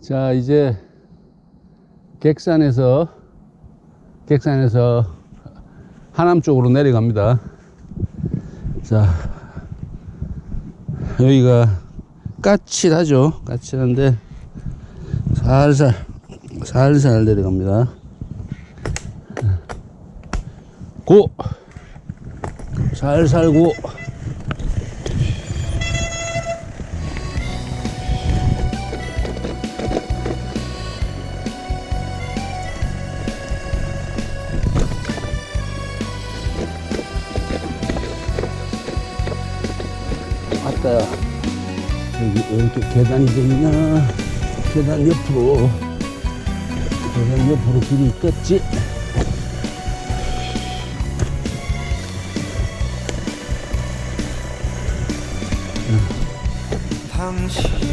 자, 이제 객산에서 객산에서 하남 쪽으로 내려갑니다. 자, 여기가 까칠하죠. 까칠한데 살살 살살 내려갑니다. 고 살살 고 계단이 돼 있나 계단 옆으로. 계단 옆으로 길이 있겠지? 당신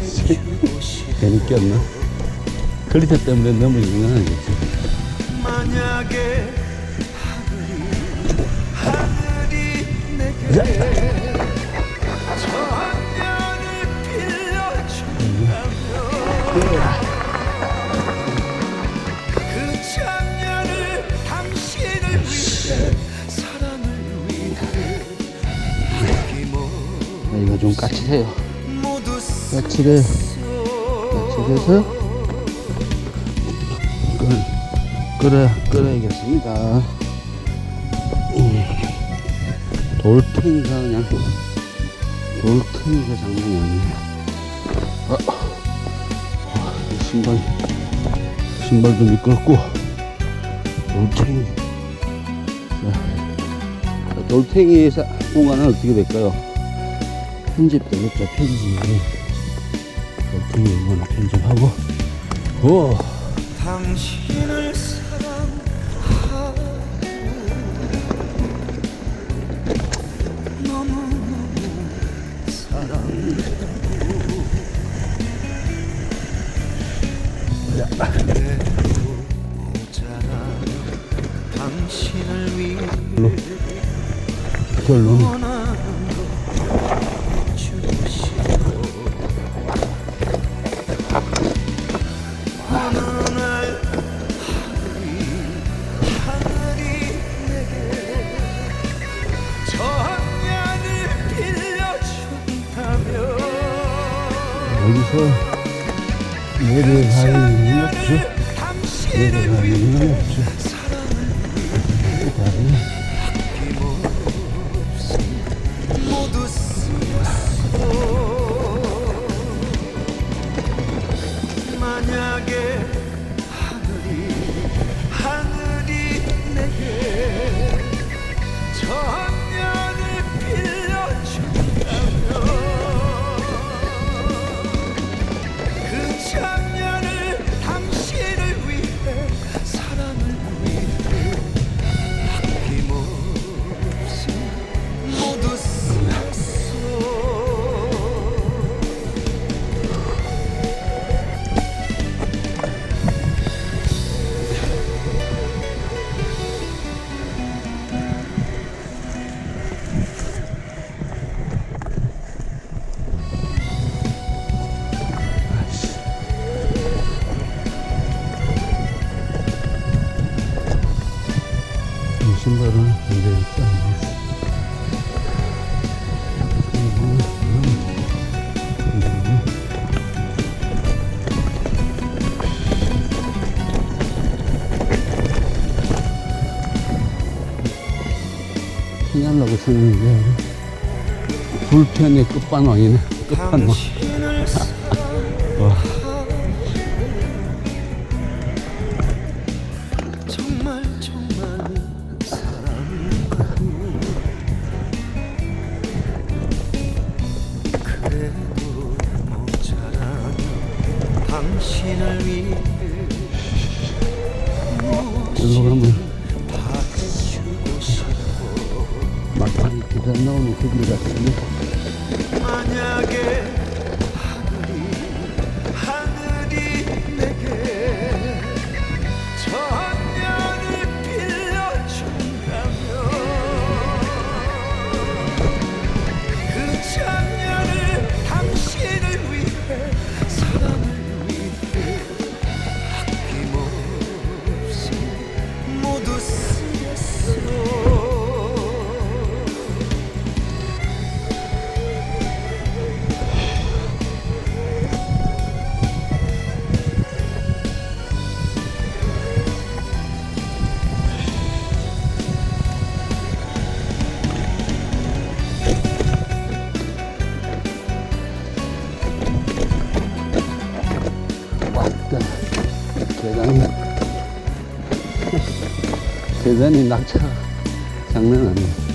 싶어 괜히 꼈나? 글리터 때문에 넘어진 건 아니겠지 만약에 하늘이 하늘이 내게 아, 이거 좀 까칠해요 까칠해서 끓, 끓여, 끓여야겠습니다. 음, 돌탱이가 그냥 돌탱이가 장난이 아니에요 아, 아, 이 신발 신발도 미끄럽고 돌탱이. 자, 자, 돌탱이 사- 공간은 어떻게 될까요? 편집 되겠죠 편집 돌탱이 이거는 편집하고. 오 당신을 사랑하고 너무너무 사랑하고 그래도 모자라면 당신을 위해 결론 여기서 일은 없죠. 일은 없죠. 모 피하려고 쓰는 게 불편의 끝판왕이네 끝판왕 당신을 와. 계단 나오는 거기 같은데. 대단히 낙차 장난 아니에요.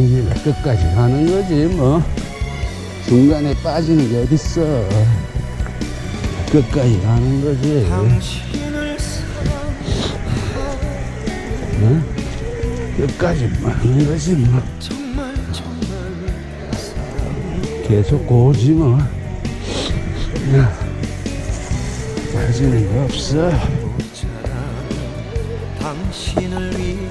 생기면 끝까지 가는 거지 뭐. 중간에 빠지는 게 어딨어. 끝까지 가는 거지. 응? 끝까지 가는 거지 뭐. 계속 고지 뭐. 빠지는 게 없어. 당신을 위해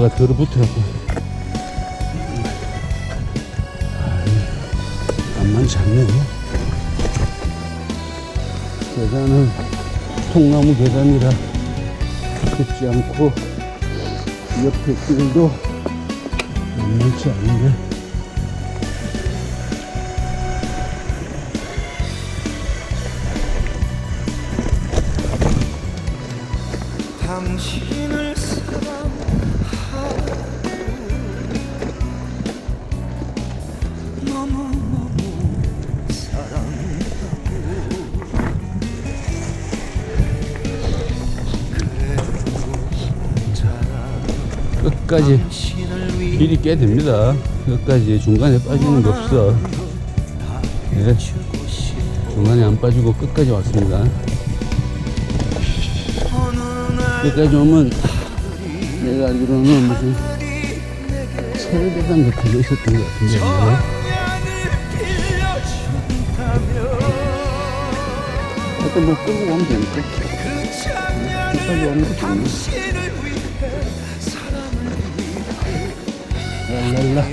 뭐가 들어붙더라고. 만만치 않네. 계단은 통나무 계단이라 깊지 않고 옆에 길도 만만치 않은데 당신 끝까지 길이 꽤 됩니다. 끝까지 중간에 빠지는 게 없어. 네. 중간에 안 빠지고 끝까지 왔습니다. 끝까지 오면 내가 알기로는 무슨 서울대상 같은 거 있었던 것 같은데. 하여튼 뭐 끌고 오면 되니까. 끝까지 오면 되니까. 랄랄라.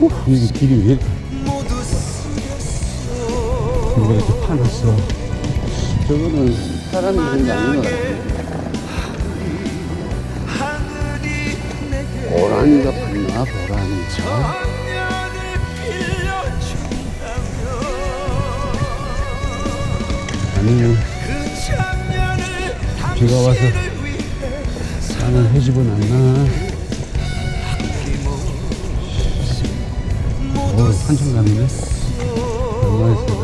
오, 여기 길이 왜 이렇게 누가 이렇게 파놨어? 저거는 사람이 그런 게 아닌 것 같아. 고라니가 봤나, 고라니가. 아니면 비가 와서 땅을 헤집어 놨나? 얼마나 있어,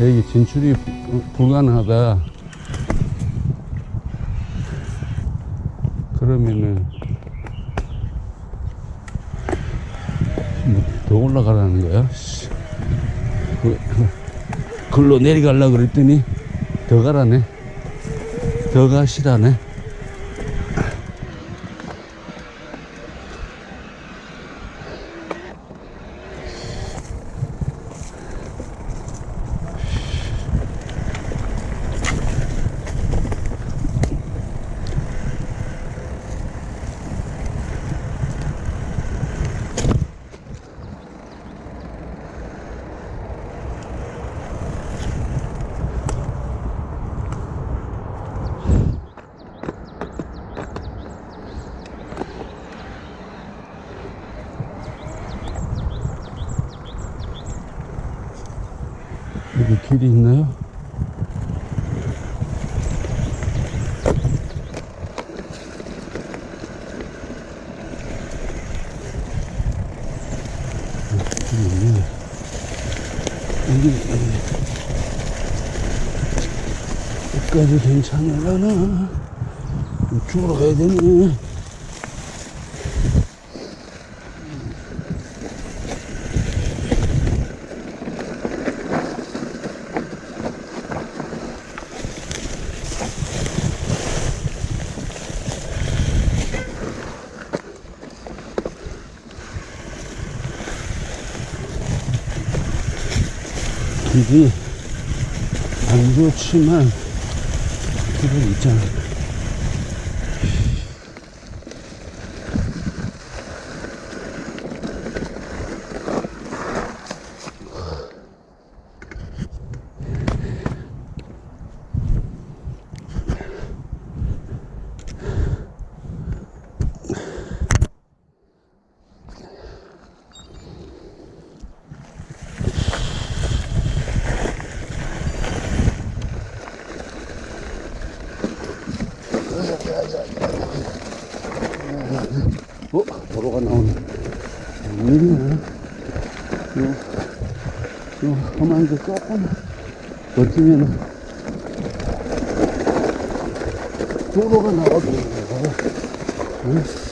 여기 진출이 불- 불가능하다. 그러면은 뭐더 올라가라는 거야? 글로 내려가려고 그랬더니 더 가라네. 더 가시라네. 길이 있나요? 어, 길이 있네. 여기, 여기. 끝까지 괜찮으려나? 이쪽으로 가야 되네. 길이 안 좋지만 길은 있잖아. 어? 도로가 나오네. 웬일이야? 요, 요, 게 조금 버티면 도로가 나와도 응?